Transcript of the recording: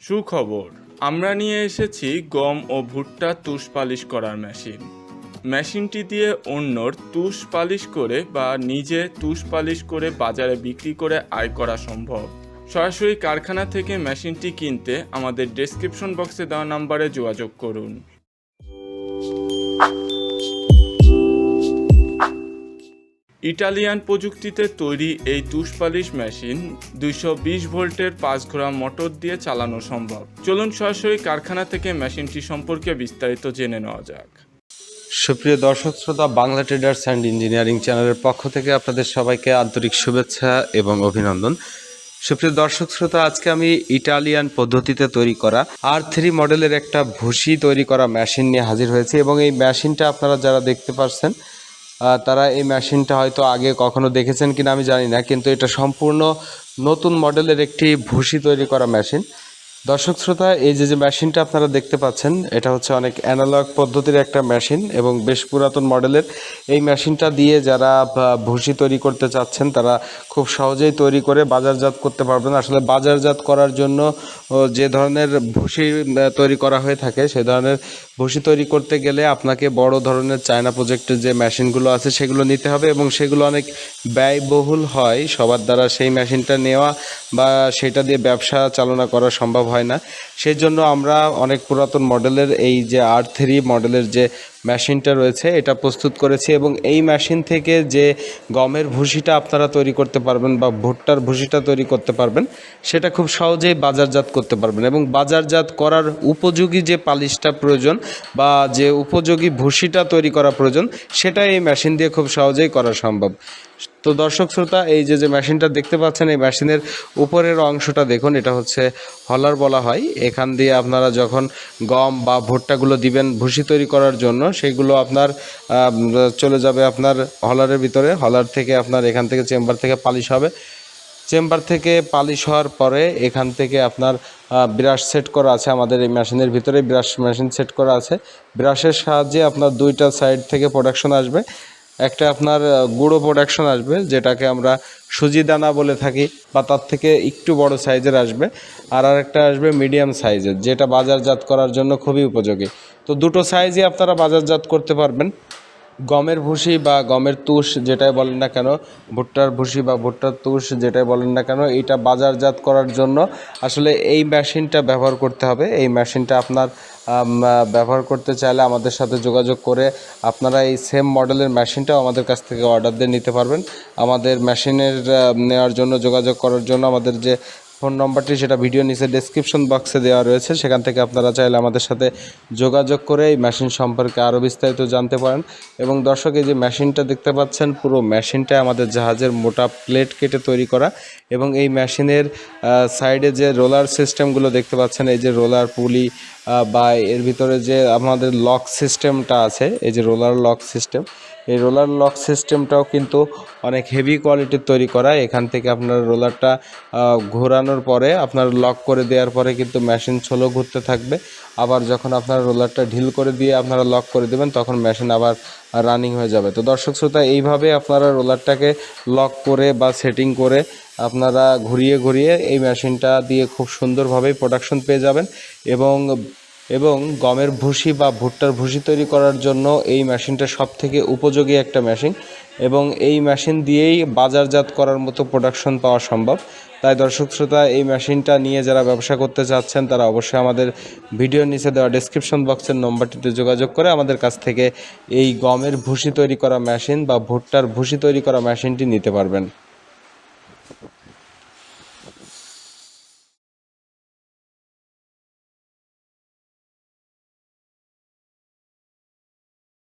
সুখবর। আমরা নিয়ে এসেছি গম ও ভুট্টা তুষ পালিশ করার মেশিন। মেশিনটি দিয়ে অন্যর তুষ পালিশ করে বা নিজে তুষ পালিশ করে বাজারে বিক্রি করে আয় করা সম্ভব। সরাসরি কারখানা থেকে মেশিনটি কিনতে আমাদের ডেসক্রিপশন বক্সে দেওয়া নাম্বারে যোগাযোগ করুন। ইটালিয়ান প্রযুক্তিতে তৈরি এই তুষ পালিশ মেশিন দুইশো বিশ ভোল্টের পাঁচ ঘোড়া মোটর দিয়ে চালানো সম্ভব। চলুন সরাসরি কারখানা থেকে মেশিনটি সম্পর্কে বিস্তারিত জেনে নেওয়া যাক। সুপ্রিয় দর্শক, শ্রোতা, বাংলা ট্রেডার্স অ্যান্ড ইঞ্জিনিয়ারিং চ্যানেলের পক্ষ থেকে আপনাদের সবাইকে আন্তরিক শুভেচ্ছা এবং অভিনন্দন। সুপ্রিয় দর্শক, শ্রোতা, আজকে আমি ইটালিয়ান পদ্ধতিতে তৈরি করা আর থ্রি মডেলের একটা ভুসি তৈরি করা মেশিন নিয়ে হাজির হয়েছে এবং এই মেশিনটা আপনারা যারা দেখতে পাচ্ছেন তারা এই মেশিনটা হয়তো আগে কখনো দেখেছেন কিনা আমি জানি না, কিন্তু এটা সম্পূর্ণ নতুন মডেলের একটি ভুসি তৈরি করা মেশিন। দর্শক শ্রোতা, এই যে যে মেশিনটা আপনারা দেখতে পাচ্ছেন, এটা হচ্ছে অনেক অ্যানালগ পদ্ধতির একটা মেশিন এবং বেশ পুরাতন মডেলের। এই মেশিনটা দিয়ে যারা ভুসি তৈরি করতে চাচ্ছেন, তারা খুব সহজেই তৈরি করে বাজারজাত করতে পারবেন। আসলে বাজারজাত করার জন্য যে ধরনের ভুসি তৈরি করা হয়ে থাকে, সে ধরনের ভুসি তৈরি করতে গেলে আপনাকে বড় ধরনের চায়না প্রজেক্টের যে মেশিনগুলো আছে সেগুলো নিতে হবে এবং সেগুলো অনেক ব্যয়বহুল হয়। সবার দ্বারা সেই মেশিনটা নেওয়া বা সেটা দিয়ে ব্যবসা চালনা করা সম্ভব হয় না। সেই জন্য আমরা অনেক পুরাতন মডেলের এই যে আর থ্রি মডেলের যে মেশিনটা রয়েছে, এটা প্রস্তুত করেছি এবং এই মেশিন থেকে যে গমের ভুসিটা আপনারা তৈরি করতে পারবেন বা ভুট্টার ভুসিটা তৈরি করতে পারবেন, সেটা খুব সহজেই বাজারজাত করতে পারবেন এবং বাজারজাত করার উপযোগী যে পালিশটা প্রয়োজন বা যে উপযোগী ভুসিটা তৈরি করা প্রয়োজন সেটা এই মেশিন দিয়ে খুব সহজেই করা সম্ভব। তো দর্শক শ্রোতা, এই যে যে মেশিনটা দেখতে পাচ্ছেন, এই মেশিনের উপরের অংশটা দেখুন, এটা হচ্ছে হলার বলা হয়। এখান দিয়ে আপনারা যখন গম বা ভুট্টাগুলো দিবেন ভুসি তৈরি করার জন্য, সেগুলো আপনার চলে যাবে আপনার হলারের ভিতরে। হলার থেকে আপনার এখান থেকে চেম্বার থেকে পালিশ হবে। চেম্বার থেকে পালিশ হওয়ার পরে এখান থেকে আপনার ব্রাশ সেট করা আছে আমাদের এই মেশিনের ভিতরে। ব্রাশ মেশিন সেট করা আছে। ব্রাশের সাহায্যে আপনার দুইটা সাইড থেকে প্রোডাকশন আসবে। একটা আপনার গুঁড়ো প্রোডাকশন আসবে, যেটাকে আমরা সুজি দানা বলে থাকি, বা তার থেকে একটু বড় সাইজের আসবে, আর আরেকটা আসবে মিডিয়াম সাইজের যেটা বাজারজাত করার জন্য খুবই উপযোগী। তো দুটো সাইজই আপনারা বাজারজাত করতে পারবেন। গমের ভুসি বা গমের তুষ যেটাই বলেন না কেন, ভুট্টার ভুসি বা ভুট্টার তুষ যেটাই বলেন না কেন, এটা বাজারজাত করার জন্য আসলে এই মেশিনটা ব্যবহার করতে হবে। এই মেশিনটা আপনার ব্যবহার করতে চাইলে আমাদের সাথে যোগাযোগ করে আপনারা এই সেম মডেলের মেশিনটাও আমাদের কাছ থেকে অর্ডার দিয়ে নিতে পারবেন। আমাদের মেশিনের নেওয়ার জন্য, যোগাযোগ করার জন্য আমাদের যে ফোন নম্বরটি সেটা ভিডিও নিচে ডেসক্রিপশন বক্সে দেওয়া রয়েছে, সেখান থেকে আপনারা চাইলে আমাদের সাথে যোগাযোগ করে এই মেশিন সম্পর্কে আরও বিস্তারিত জানতে পারেন। এবং দর্শক, এই যে মেশিনটা দেখতে পাচ্ছেন, পুরো মেশিনটা আমাদের জাহাজের মোটা প্লেট কেটে তৈরি করা এবং এই মেশিনের সাইডে যে রোলার সিস্টেমগুলো দেখতে পাচ্ছেন, এই যে রোলার পুলি বা এর ভিতরে যে আমাদের লক সিস্টেমটা আছে, এই যে রোলার লক সিস্টেম এই রোলার লক সিস্টেমটাও কিন্তু অনেক হেভি কোয়ালিটির তৈরি করা। এখান থেকে আপনার রোলারটা ঘোরানোর পরে আপনার লক করে দেওয়ার পরে কিন্তু মেশিন ছোলো ঘুরতে থাকবে। আবার যখন আপনার রোলারটা ঢিল করে দিয়ে আপনারা লক করে দেবেন, তখন মেশিন আবার রানিং হয়ে যাবে। তো দর্শক শ্রোতা, এইভাবে আপনারা রোলারটাকে লক করে বা সেটিং করে আপনারা ঘুরিয়ে ঘুরিয়ে এই মেশিনটা দিয়ে খুব সুন্দরভাবেই প্রোডাকশন পেয়ে যাবেন এবং এবং গমের ভুসি বা ভুট্টার ভুসি তৈরি করার জন্য এই মেশিনটা সব থেকে উপযোগী একটা মেশিন এবং এই মেশিন দিয়েই বাজারজাত করার মতো প্রোডাকশন পাওয়া সম্ভব। তাই দর্শক শ্রোতা, এই মেশিনটা নিয়ে যারা ব্যবসা করতে চাচ্ছেন, তারা অবশ্যই আমাদের ভিডিওর নিচে দেওয়া ডেসক্রিপশন বক্সের নম্বরটিতে যোগাযোগ করে আমাদের কাছ থেকে এই গমের ভুসি তৈরি করা মেশিন বা ভুট্টার ভুসি তৈরি করা মেশিনটি নিতে পারবেন।